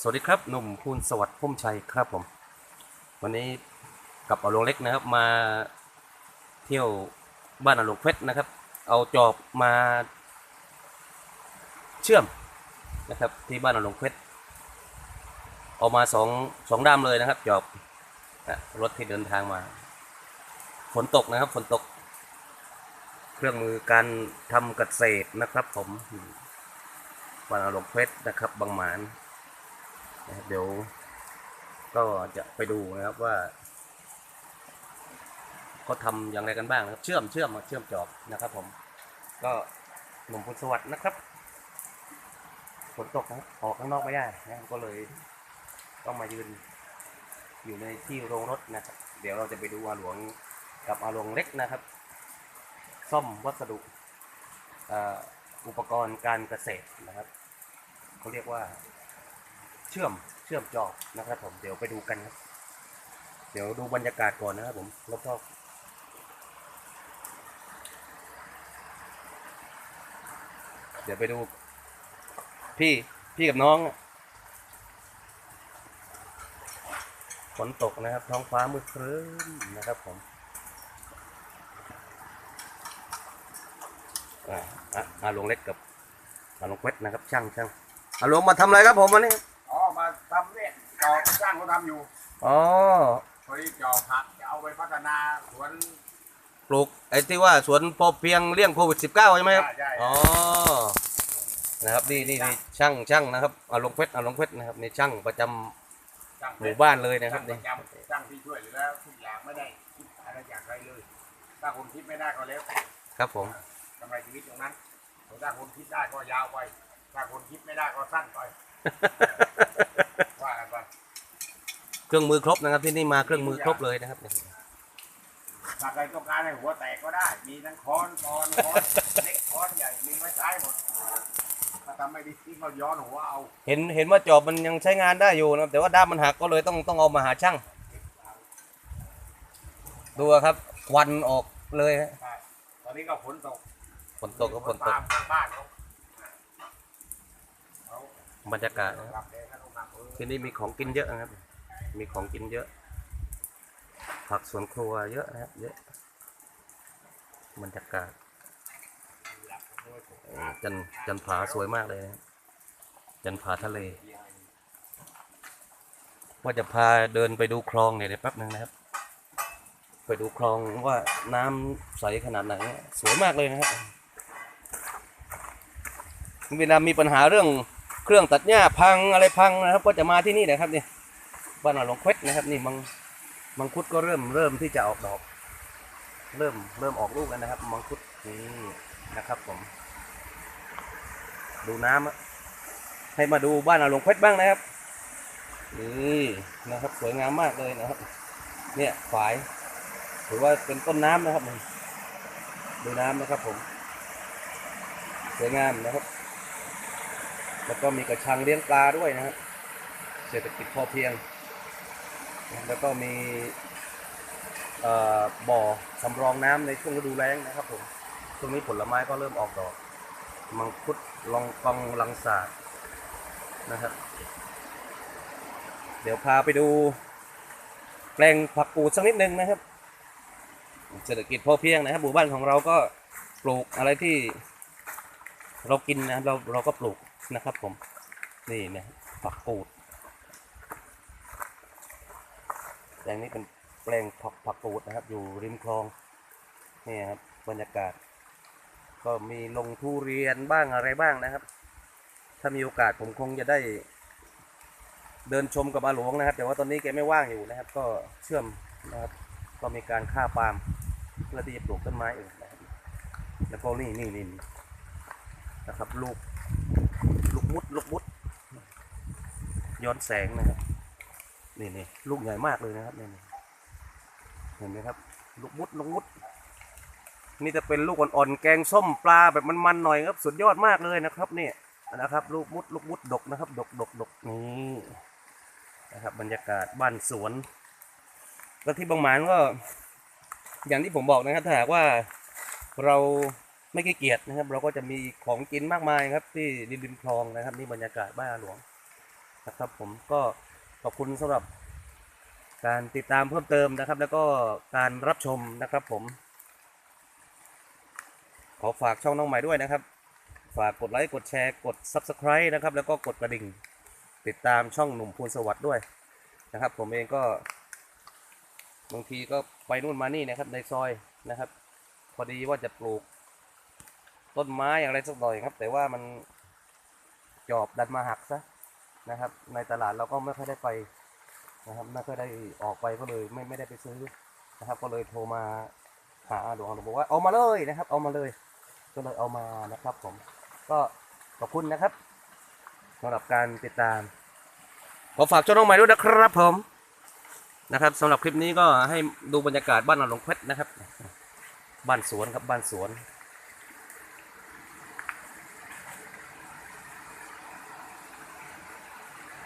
สวัสดีครับหนุ่มพูนสวัสดิ์พุ่มชัยครับผม วันนี้กับเอาลงเล็กนะครับมาเที่ยวบ้านอาลงเพชรนะครับ เอาจอบมาเชื่อมนะครับที่บ้านอาลงเพชรเอามาสองสองด้ามเลยนะครับ จอบรถที่เดินทางมา ฝนตกนะครับฝนตก เครื่องมือการทำเกษตรนะครับ ผมบ้านอาลงเพชรนะครับบางหมาน นะครับเดี๋ยว ก็จะไปดูนะครับว่าเขาทำอย่างไรกันบ้างนะครับ เชื่อมเชื่อมเชื่อมจอบนะครับ ผม ก็หนุ่มพุทธสวัสดิ์นะครับฝนตกนะออกข้างนอกไม่ได้นะก็เลยต้องมายืนอยู่ในที่โรงรถนะครับ เดี๋ยวเราจะไปดูอาหลวงกับอาหลวงเล็กนะครับ ซ่อมวัสดุออุปกรณ์การเกษตรนะครับเขาเรียกว่า เชื่อมเชื่อมจอนะครับผมเดี๋ยวไปดูกันครับ เดี๋ยวดูบรรยากาศก่อนนะครับผมแล้วก็เดี๋ยวไปดู พี่พี่กับน้องฝนตกนะครับ ท้องฟ้ามืดครึ้มนะครับผมอ่าอ่าหลวงเล็กกับอาหลวงเพชรนะครับ ช่างช่างอาหลวงมาทำอะไรครับผมวันนี้ เนี่ยจอสร้างเขาทำอยู่อ๋อพอดีจอผักจะเอาไปพัฒนาสวน ปลูกไอ้ที่ว่าสวนพอเพียงเลี่ยงโควิด19ใช่ไหมครับใช่ใช่ อ๋อนะครับนี่นี่นี่ช่างช่างนะครับอาลงเพชรอาลงเพชรนะครับนี่ช่างประจำสร้างหมู่บ้านเลยนะครับปนี่ระจำสร้างที่ช่วยเหลือทุกอย่างไม่ได้คิดอะไรอย่างไรเลย ถ้าคนคิดไม่ได้ก็แล้วแต่ครับผมกำไรชีวิตตรงนั้นแต่ถ้าคนคิดได้ก็ยาวไป ถ้าคนคิดไม่ได้ก็สั้นไปว่ากันไป เครื่องมือครบนะครับที่นี่มาเครื่องมือครบเลยนะครับนี่ถ้าใครต้องการให้หัวแตกก็ได้ มีทั้งค้อนกอนค้อนเล็กค้อนใหญ่มีไว้ใช้หมดถ้าทำไม่ดีที่เขาย้อนหัวเอาเห็นเห็นว่าจอบมันยังใช้งานได้อยู่นะครับแต่ว่าด้ามมันหักก็เลยต้องต้องเอามาหาช่างดูครับควันออกเลยฮะใช่ตอนนี้ก็ฝนตกฝนตกก็ฝนตก ตามข้างบ้านเขาเขาบรรยากาศนะครับหลับแดงเขาหลับเออที่นี่มีของกินเยอะนะครับ มีของกินเยอะ ผักสวนครัวเยอะนะครับเยอะบรรยากาศหลับด้วยเอ่อจันจันผาสวยมากเลยนะครับจันผาทะเล ว่าจะพาเดินไปดูคลองเนี่ยเดี๋ยวแป๊บนึงนะครับ ไปดูคลองว่าน้ำใสขนาดไหน สวยมากเลยนะครับเวลามีปัญหาเรื่องเครื่องตัดหญ้าพังอะไรพังนะครับ ก็จะมาที่นี่นะครับเนี่ย บ้านหนองหลวงเพชรนะครับ นี่มังมังคุดก็เริ่มเริ่มที่จะออกดอก เริ่มเริ่มออกลูกแล้วนะครับ มังคุดนี่นะครับผม ดูน้ำให้มาดูบ้านอาหลวงเพชรบ้างนะครับนี่นะครับ สวยงามมากเลยนะครับ เนี่ยฝายถือว่าเป็นต้นน้ำนะครับดูน้ำนะครับผม สวยงามนะครับ แล้วก็มีกระชังเลี้ยงปลาด้วยนะครับเศรษฐกิจพอเพียง แล้วก็มีบ่อสำรองน้ำในช่วงฤดูแล้งนะครับผมช่วงนี้ผลไม้ก็เริ่มออกดอก มังคุดลองกองลังสาดนะครับ เดี๋ยวพาไปดู แปลงผักกูดสักนิดนึงนะครับ เศรษฐกิจพอเพียงนะครับหมู่บ้านของเราก็ปลูกอะไรที่เรากินนะเราเราก็ปลูกนะครับผม นี่นะผักกูดแป ลงนี้เป็นแปลงผักผักกูดนะครับ อยู่ริมคลองนี่ครับบรรยากาศ ก็มีลงทุเรียนบ้างอะไรบ้างนะครับ ถ้ามีโอกาสผมคงจะได้ เดินชมกับอาหลวงนะครับ แต่ว่าตอนนี้แกไม่ว่างอยู่นะครับ ก็เชื่อมนะครับ ก็มีการฆ่าปาล์มเพื่อที่จะปลูกต้นไม้อื่นนะครับแล้วก็นี่นี่นี่นะครับ ลูก ลูกมุด ลูกมุด ย้อนแสงนะครับ นี่นี่ลูกใหญ่มากเลยนะครับนี่นเห็นไหมครับ ลูกมุดลูกมุด นี่จะเป็นลูกอ่อนๆแกงส้มปลาแบบมันๆหน่อยครับ สุดยอดมากเลยนะครับเนี่ยนะครับ ลูกมุดลูกมุดดกนะครับ ดกดกดกนี่นะครับ บรรยากาศบ้านสวนแล้วที่บางหมานก็ อย่างที่ผมบอกนะครับถ้าหากว่าเราไม่ขี้เกียจนะครับ เราก็จะมีของกินมากมายครับ ที่ริมคลองนะครับ นี่บรรยากาศบ้านหลวงนะครับ ผมก็ ขอบคุณสำหรับการติดตามเพิ่มเติมนะครับ แล้วก็การรับชมนะครับผม ขอฝากช่องน้องใหม่ด้วยนะครับ ฝากกดไลค์กดแชร์กด Subscribe นะครับ แล้วก็กดกระดิ่ง ติดตามช่องหนุ่มพูนสวัสด์ด้วยนะครับ ผมเองก็บางทีก็ไปนู่นมานี่นะครับในซอยนะครับ พอดีว่าจะปลูก ต้นไม้อะไรสักหน่อยครับ แต่ว่ามันจอบดันมาหักซะ นะครับ ในตลาดเราก็ไม่ค่อยได้ไปนะครับไม่ค่อยได้ออกไปก็เลยไม่ไม่ได้ไปซื้อนะครับ ก็เลยโทรมาหาหลวงหลวงบอกว่าเอามาเลยนะครับ เอามาเลย ก็เลยเอามานะครับ ผม ก็ขอบคุณนะครับสำหรับการติดตามขอฝากช่องน้องใหม่ด้วยนะครับผมนะครับสำหรับคลิปนี้ก็ให้ดูบรรยากาศบ้านหลวงเพชรนะครับ บ้านสวนครับบ้านสวน